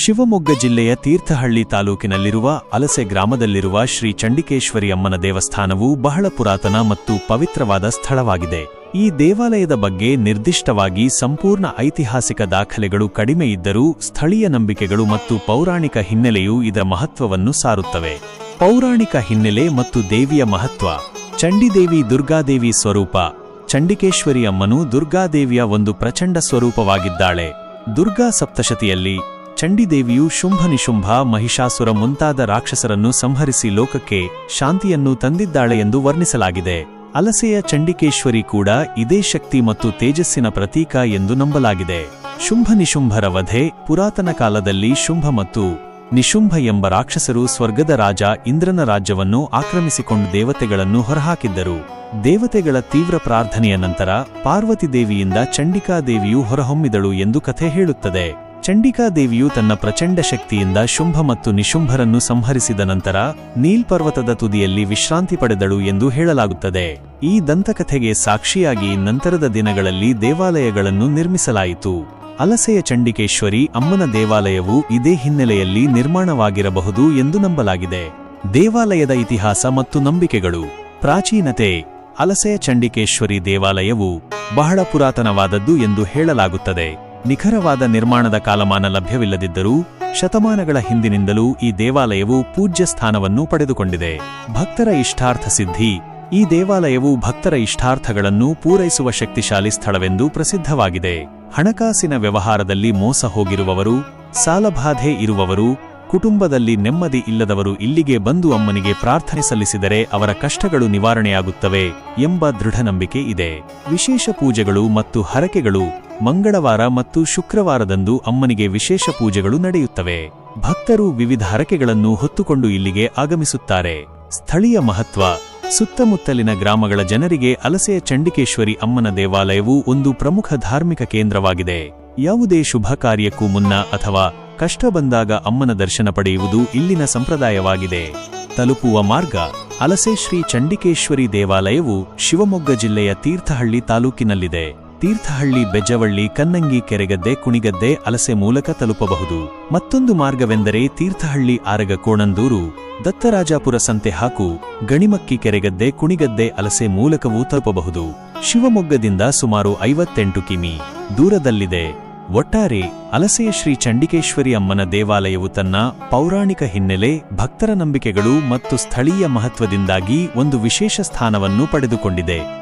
ಶಿವಮೊಗ್ಗ ಜಿಲ್ಲೆಯ ತೀರ್ಥಹಳ್ಳಿ ತಾಲೂಕಿನಲ್ಲಿರುವ ಅಲಸೆ ಗ್ರಾಮದಲ್ಲಿರುವ ಶ್ರೀ ಚಂಡಿಕೇಶ್ವರಿ ಅಮ್ಮನ ದೇವಸ್ಥಾನವು ಬಹಳ ಪುರಾತನ ಮತ್ತು ಪವಿತ್ರವಾದ ಸ್ಥಳವಾಗಿದೆ. ಈ ದೇವಾಲಯದ ಬಗ್ಗೆ ನಿರ್ದಿಷ್ಟವಾಗಿ ಸಂಪೂರ್ಣ ಐತಿಹಾಸಿಕ ದಾಖಲೆಗಳು ಕಡಿಮೆ ಇದ್ದರೂ ಸ್ಥಳೀಯ ನಂಬಿಕೆಗಳು ಮತ್ತು ಪೌರಾಣಿಕ ಹಿನ್ನೆಲೆಯು ಇದರ ಮಹತ್ವವನ್ನು ಸಾರುತ್ತವೆ. ಪೌರಾಣಿಕ ಹಿನ್ನೆಲೆ ಮತ್ತು ದೇವಿಯ ಮಹತ್ವ. ಚಂಡಿದೇವಿ ದುರ್ಗಾದೇವಿ ಸ್ವರೂಪ. ಚಂಡಿಕೇಶ್ವರಿ ಅಮ್ಮನು ದುರ್ಗಾದೇವಿಯ ಒಂದು ಪ್ರಚಂಡ ಸ್ವರೂಪವಾಗಿದ್ದಾಳೆ. ದುರ್ಗಾ ಸಪ್ತಶತಿಯಲ್ಲಿ ಚಂಡಿದೇವಿಯು ಶುಂಭ ನಿಶುಂಭ ಮಹಿಷಾಸುರ ಮುಂತಾದ ರಾಕ್ಷಸರನ್ನು ಸಂಹರಿಸಿ ಲೋಕಕ್ಕೆ ಶಾಂತಿಯನ್ನು ತಂದಿದ್ದಾಳೆ ಎಂದು ವರ್ಣಿಸಲಾಗಿದೆ. ಅಲಸೆಯ ಚಂಡಿಕೇಶ್ವರಿ ಕೂಡ ಇದೇ ಶಕ್ತಿ ಮತ್ತು ತೇಜಸ್ಸಿನ ಪ್ರತೀಕ ಎಂದು ನಂಬಲಾಗಿದೆ. ಶುಂಭ ನಿಶುಂಭರ ವಧೆ ಪುರಾತನ ಕಾಲದಲ್ಲಿ ಶುಂಭ ಮತ್ತು ನಿಶುಂಭ ಎಂಬ ರಾಕ್ಷಸರು ಸ್ವರ್ಗದ ರಾಜ ಇಂದ್ರನ ರಾಜ್ಯವನ್ನು ಆಕ್ರಮಿಸಿಕೊಂಡು ದೇವತೆಗಳನ್ನು ಹೊರಹಾಕಿದ್ದರು. ದೇವತೆಗಳ ತೀವ್ರ ಪ್ರಾರ್ಥನೆಯ ನಂತರ ಪಾರ್ವತಿ ದೇವಿಯಿಂದ ಚಂಡಿಕಾದೇವಿಯು ಹೊರಹೊಮ್ಮಿದಳು ಎಂದು ಕಥೆ ಹೇಳುತ್ತದೆ. ಚಂಡಿಕಾದೇವಿಯು ತನ್ನ ಪ್ರಚಂಡ ಶಕ್ತಿಯಿಂದ ಶುಂಭ ಮತ್ತು ನಿಶುಂಭರನ್ನು ಸಂಹರಿಸಿದ ನಂತರ ನೀಲ್ ಪರ್ವತದ ತುದಿಯಲ್ಲಿ ವಿಶ್ರಾಂತಿ ಪಡೆದಳು ಎಂದು ಹೇಳಲಾಗುತ್ತದೆ. ಈ ದಂತಕಥೆಗೆ ಸಾಕ್ಷಿಯಾಗಿ ನಂತರದ ದಿನಗಳಲ್ಲಿ ದೇವಾಲಯಗಳನ್ನು ನಿರ್ಮಿಸಲಾಯಿತು. ಅಲಸೆಯ ಚಂಡಿಕೇಶ್ವರಿ ಅಮ್ಮನ ದೇವಾಲಯವು ಇದೇ ಹಿನ್ನೆಲೆಯಲ್ಲಿ ನಿರ್ಮಾಣವಾಗಿರಬಹುದು ಎಂದು ನಂಬಲಾಗಿದೆ. ದೇವಾಲಯದ ಇತಿಹಾಸ ಮತ್ತು ನಂಬಿಕೆಗಳು. ಪ್ರಾಚೀನತೆ. ಅಲಸೆಯ ಚಂಡಿಕೇಶ್ವರಿ ದೇವಾಲಯವು ಬಹಳ ಪುರಾತನವಾದದ್ದು ಎಂದು ಹೇಳಲಾಗುತ್ತದೆ. ನಿಖರವಾದ ನಿರ್ಮಾಣದ ಕಾಲಮಾನ ಲಭ್ಯವಿಲ್ಲದಿದ್ದರೂ ಶತಮಾನಗಳ ಹಿಂದಿನಿಂದಲೂ ಈ ದೇವಾಲಯವು ಪೂಜ್ಯ ಸ್ಥಾನವನ್ನು ಪಡೆದುಕೊಂಡಿದೆ. ಭಕ್ತರ ಇಷ್ಟಾರ್ಥ ಸಿದ್ಧಿ, ಈ ದೇವಾಲಯವು ಭಕ್ತರ ಇಷ್ಟಾರ್ಥಗಳನ್ನು ಪೂರೈಸುವ ಶಕ್ತಿಶಾಲಿ ಸ್ಥಳವೆಂದು ಪ್ರಸಿದ್ಧವಾಗಿದೆ. ಹಣಕಾಸಿನ ವ್ಯವಹಾರದಲ್ಲಿ ಮೋಸ ಹೋಗಿರುವವರು, ಸಾಲಬಾಧೆ ಇರುವವರು ಕುಟುಂಬದಲ್ಲಿ ನೆಮ್ಮದಿ ಇಲ್ಲದವರು ಇಲ್ಲಿಗೆ ಬಂದು ಅಮ್ಮನಿಗೆ ಪ್ರಾರ್ಥನೆ ಸಲ್ಲಿಸಿದರೆ ಅವರ ಕಷ್ಟಗಳು ನಿವಾರಣೆಯಾಗುತ್ತವೆ ಎಂಬ ದೃಢನಂಬಿಕೆ ಇದೆ. ವಿಶೇಷ ಪೂಜೆಗಳು ಮತ್ತು ಹರಕೆಗಳು ಮಂಗಳವಾರ ಮತ್ತು ಶುಕ್ರವಾರದಂದು ಅಮ್ಮನಿಗೆ ವಿಶೇಷ ಪೂಜೆಗಳು ನಡೆಯುತ್ತವೆ. ಭಕ್ತರು ವಿವಿಧ ಹರಕೆಗಳನ್ನು ಹೊತ್ತುಕೊಂಡು ಇಲ್ಲಿಗೆ ಆಗಮಿಸುತ್ತಾರೆ. ಸ್ಥಳೀಯ ಮಹತ್ವ, ಸುತ್ತಮುತ್ತಲಿನ ಗ್ರಾಮಗಳ ಜನರಿಗೆ ಅಲಸೆಯ ಚಂಡಿಕೇಶ್ವರಿ ಅಮ್ಮನ ದೇವಾಲಯವು ಒಂದು ಪ್ರಮುಖ ಧಾರ್ಮಿಕ ಕೇಂದ್ರವಾಗಿದೆ. ಯಾವುದೇ ಶುಭ ಕಾರ್ಯಕ್ಕೂ ಮುನ್ನ ಅಥವಾ ಕಷ್ಟ ಬಂದಾಗ ಅಮ್ಮನ ದರ್ಶನ ಪಡೆಯುವುದು ಇಲ್ಲಿನ ಸಂಪ್ರದಾಯವಾಗಿದೆ. ತಲುಪುವ ಮಾರ್ಗ ಅಲಸೆ ಶ್ರೀ ಚಂಡಿಕೇಶ್ವರಿ ದೇವಾಲಯವು ಶಿವಮೊಗ್ಗ ಜಿಲ್ಲೆಯ ತೀರ್ಥಹಳ್ಳಿ ತಾಲೂಕಿನಲ್ಲಿದೆ. ತೀರ್ಥಹಳ್ಳಿ ಬೆಜ್ಜವಳ್ಳಿ ಕನ್ನಂಗಿ ಕೆರೆಗದ್ದೆ ಕುಣಿಗದ್ದೆ ಅಲಸೆ ಮೂಲಕ ತಲುಪಬಹುದು. ಮತ್ತೊಂದು ಮಾರ್ಗವೆಂದರೆ ತೀರ್ಥಹಳ್ಳಿ ಆರಗ ಕೋಣಂದೂರು, ದತ್ತರಾಜಾಪುರ ಸಂತೆ ಹಾಕು ಗಣಿಮಕ್ಕಿ ಕೆರೆಗದ್ದೆ ಕುಣಿಗದ್ದೆ ಅಲಸೆ ಮೂಲಕವೂ ತಲುಪಬಹುದು. ಶಿವಮೊಗ್ಗದಿಂದ ಸುಮಾರು ಐವತ್ತೆಂಟು ಕಿಮಿ ದೂರದಲ್ಲಿದೆ. ಒಟ್ಟಾರೆ ಅಲಸೆಯ ಶ್ರೀ ಚಂಡಿಕೇಶ್ವರಿ ಅಮ್ಮನ ದೇವಾಲಯವು ತನ್ನ ಪೌರಾಣಿಕ ಹಿನ್ನೆಲೆ ಭಕ್ತರ ನಂಬಿಕೆಗಳು ಮತ್ತು ಸ್ಥಳೀಯ ಮಹತ್ವದಿಂದಾಗಿ ಒಂದು ವಿಶೇಷ ಸ್ಥಾನವನ್ನು ಪಡೆದುಕೊಂಡಿದೆ.